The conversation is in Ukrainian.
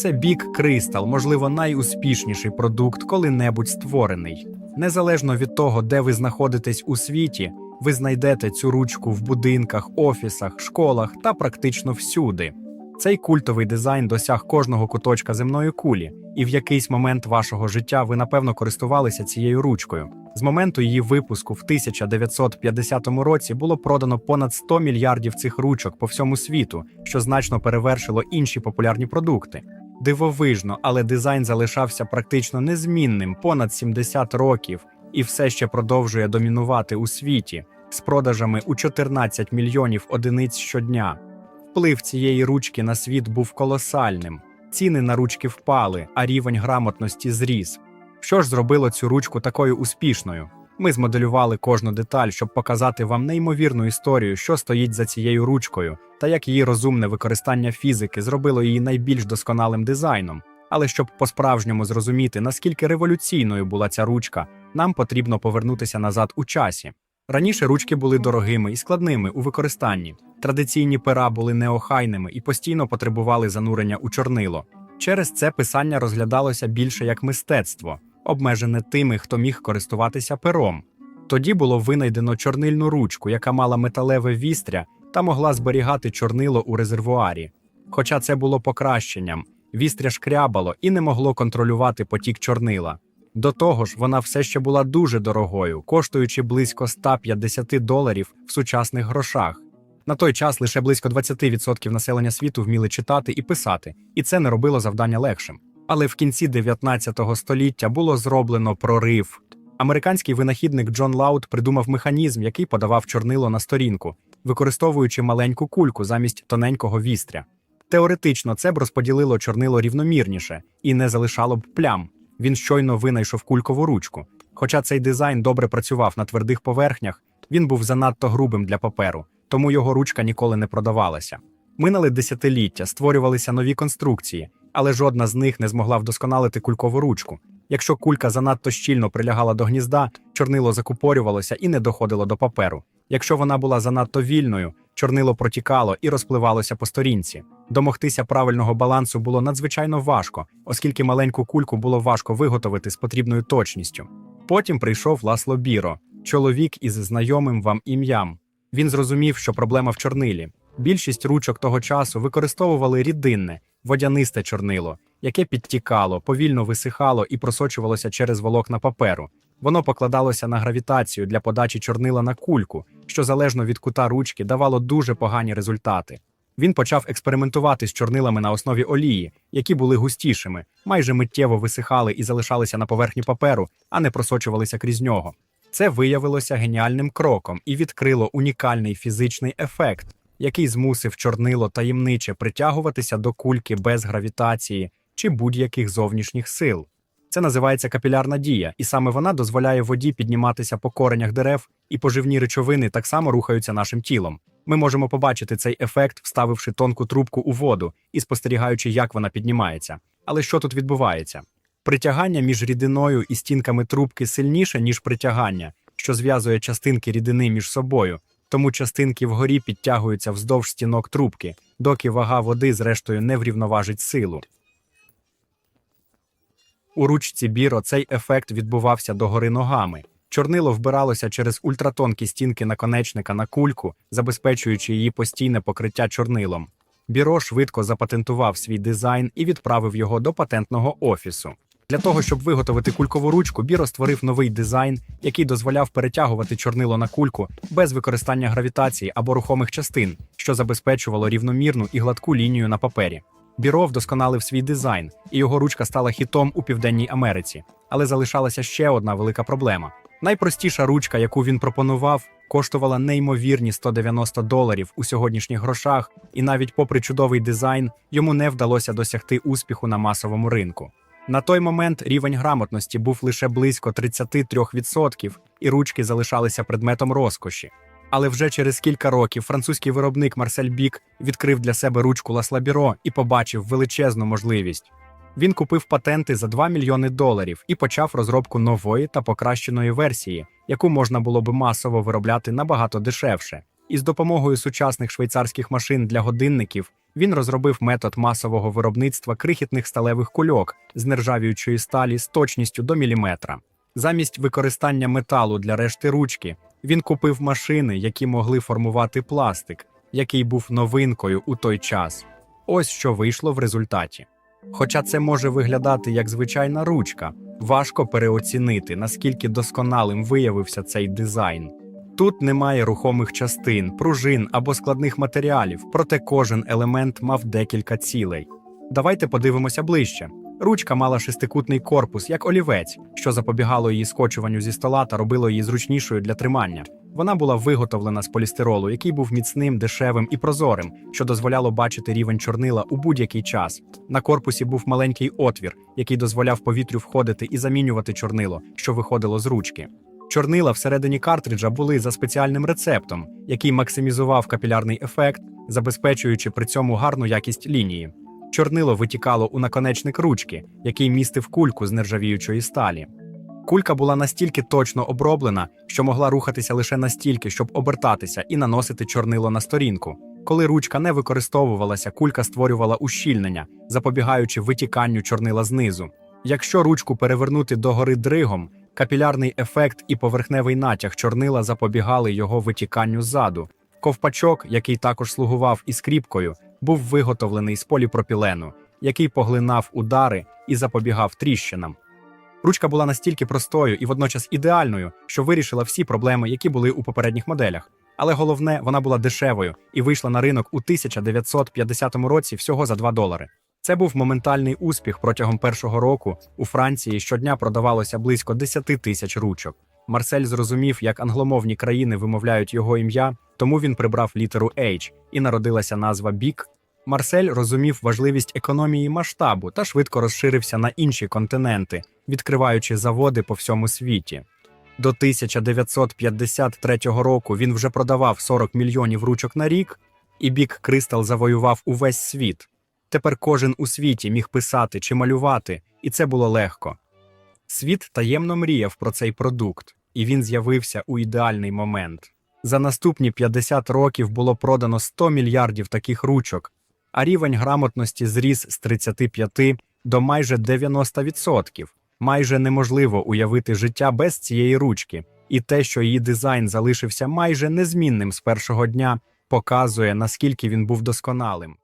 Це бік Кристал, можливо, найуспішніший продукт, коли-небудь створений. Незалежно від того, де ви знаходитесь у світі, ви знайдете цю ручку в будинках, офісах, школах та практично всюди. Цей культовий дизайн досяг кожного куточка земної кулі, і в якийсь момент вашого життя ви напевно користувалися цією ручкою. З моменту її випуску в 1950 році було продано понад 100 мільярдів цих ручок по всьому світу, що значно перевершило інші популярні продукти. Дивовижно, але дизайн залишався практично незмінним понад 70 років і все ще продовжує домінувати у світі з продажами у 14 мільйонів одиниць щодня. Вплив цієї ручки на світ був колосальним. Ціни на ручки впали, а рівень грамотності зріс. Що ж зробило цю ручку такою успішною? Ми змоделювали кожну деталь, щоб показати вам неймовірну історію, що стоїть за цією ручкою, та як її розумне використання фізики зробило її найбільш досконалим дизайном. Але щоб по-справжньому зрозуміти, наскільки революційною була ця ручка, нам потрібно повернутися назад у часі. Раніше ручки були дорогими і складними у використанні. Традиційні пера були неохайними і постійно потребували занурення у чорнило. Через це писання розглядалося більше як мистецтво, обмежене тими, хто міг користуватися пером. Тоді було винайдено чорнильну ручку, яка мала металеве вістря та могла зберігати чорнило у резервуарі. Хоча це було покращенням, вістря шкрябало і не могло контролювати потік чорнила. До того ж, вона все ще була дуже дорогою, коштуючи близько 150 доларів в сучасних грошах. На той час лише близько 20% населення світу вміли читати і писати, і це не робило завдання легшим. Але в кінці 19 століття було зроблено прорив. Американський винахідник Джон Лаут придумав механізм, який подавав чорнило на сторінку, використовуючи маленьку кульку замість тоненького вістря. Теоретично це б розподілило чорнило рівномірніше і не залишало б плям. Він щойно винайшов кулькову ручку. Хоча цей дизайн добре працював на твердих поверхнях, він був занадто грубим для паперу, тому його ручка ніколи не продавалася. Минали десятиліття, створювалися нові конструкції, але жодна з них не змогла вдосконалити кулькову ручку. Якщо кулька занадто щільно прилягала до гнізда, чорнило закупорювалося і не доходило до паперу. Якщо вона була занадто вільною, чорнило протікало і розпливалося по сторінці. Домогтися правильного балансу було надзвичайно важко, оскільки маленьку кульку було важко виготовити з потрібною точністю. Потім прийшов Ласло Біро, чоловік із знайомим вам ім'ям. Він зрозумів, що проблема в чорнилі. Більшість ручок того часу використовували рідинне, водянисте чорнило, яке підтікало, повільно висихало і просочувалося через волокна паперу. Воно покладалося на гравітацію для подачі чорнила на кульку, що залежно від кута ручки давало дуже погані результати. Він почав експериментувати з чорнилами на основі олії, які були густішими, майже миттєво висихали і залишалися на поверхні паперу, а не просочувалися крізь нього. Це виявилося геніальним кроком і відкрило унікальний фізичний ефект, який змусив чорнило таємниче притягуватися до кульки без гравітації чи будь-яких зовнішніх сил. Це називається капілярна дія, і саме вона дозволяє воді підніматися по коренях дерев, і поживні речовини так само рухаються нашим тілом. Ми можемо побачити цей ефект, вставивши тонку трубку у воду і спостерігаючи, як вона піднімається. Але що тут відбувається? Притягання між рідиною і стінками трубки сильніше, ніж притягання, що зв'язує частинки рідини між собою, тому частинки вгорі підтягуються вздовж стінок трубки, доки вага води, зрештою, не врівноважить силу. У ручці Біро цей ефект відбувався догори ногами. Чорнило вбиралося через ультратонкі стінки наконечника на кульку, забезпечуючи її постійне покриття чорнилом. Біро швидко запатентував свій дизайн і відправив його до патентного офісу. Для того, щоб виготовити кулькову ручку, Біро створив новий дизайн, який дозволяв перетягувати чорнило на кульку без використання гравітації або рухомих частин, що забезпечувало рівномірну і гладку лінію на папері. Біро вдосконалив свій дизайн, і його ручка стала хітом у Південній Америці. Але залишалася ще одна велика проблема. Найпростіша ручка, яку він пропонував, коштувала неймовірні 190 доларів у сьогоднішніх грошах, і навіть попри чудовий дизайн, йому не вдалося досягти успіху на масовому ринку. На той момент рівень грамотності був лише близько 33%, і ручки залишалися предметом розкоші. Але вже через кілька років французький виробник Марсель Бік відкрив для себе ручку Ласлабіро і побачив величезну можливість. Він купив патенти за 2 мільйони доларів і почав розробку нової та покращеної версії, яку можна було би масово виробляти набагато дешевше. І з допомогою сучасних швейцарських машин для годинників Він розробив метод масового виробництва крихітних сталевих кульок з нержавіючої сталі з точністю до міліметра. Замість використання металу для решти ручки, він купив машини, які могли формувати пластик, який був новинкою у той час. Ось що вийшло в результаті. Хоча це може виглядати як звичайна ручка, важко переоцінити, наскільки досконалим виявився цей дизайн. Тут немає рухомих частин, пружин або складних матеріалів, проте кожен елемент мав декілька цілей. Давайте подивимося ближче. Ручка мала шестикутний корпус, як олівець, що запобігало її скочуванню зі стола та робило її зручнішою для тримання. Вона була виготовлена з полістиролу, який був міцним, дешевим і прозорим, що дозволяло бачити рівень чорнила у будь-який час. На корпусі був маленький отвір, який дозволяв повітрю входити і замінювати чорнило, що виходило з ручки. Чорнила всередині картриджа були за спеціальним рецептом, який максимізував капілярний ефект, забезпечуючи при цьому гарну якість лінії. Чорнило витікало у наконечник ручки, який містив кульку з нержавіючої сталі. Кулька була настільки точно оброблена, що могла рухатися лише настільки, щоб обертатися і наносити чорнило на сторінку. Коли ручка не використовувалася, кулька створювала ущільнення, запобігаючи витіканню чорнила знизу. Якщо ручку перевернути догори дригом, капілярний ефект і поверхневий натяг чорнила запобігали його витіканню ззаду. Ковпачок, який також слугував і скріпкою, був виготовлений з поліпропілену, який поглинав удари і запобігав тріщинам. Ручка була настільки простою і водночас ідеальною, що вирішила всі проблеми, які були у попередніх моделях. Але головне, вона була дешевою і вийшла на ринок у 1950 році всього за 2 долари. Це був моментальний успіх протягом першого року. У Франції щодня продавалося близько 10 тисяч ручок. Марсель зрозумів, як англомовні країни вимовляють його ім'я, тому він прибрав літеру H і народилася назва Бік. Марсель розумів важливість економії масштабу та швидко розширився на інші континенти, відкриваючи заводи по всьому світі. До 1953 року він вже продавав 40 мільйонів ручок на рік, і бік Кристал завоював увесь світ. Тепер кожен у світі міг писати чи малювати, і це було легко. Світ таємно мріяв про цей продукт, і він з'явився у ідеальний момент. За наступні 50 років було продано 100 мільярдів таких ручок, а рівень грамотності зріс з 35 до майже 90%. Майже неможливо уявити життя без цієї ручки, і те, що її дизайн залишився майже незмінним з першого дня, показує, наскільки він був досконалим.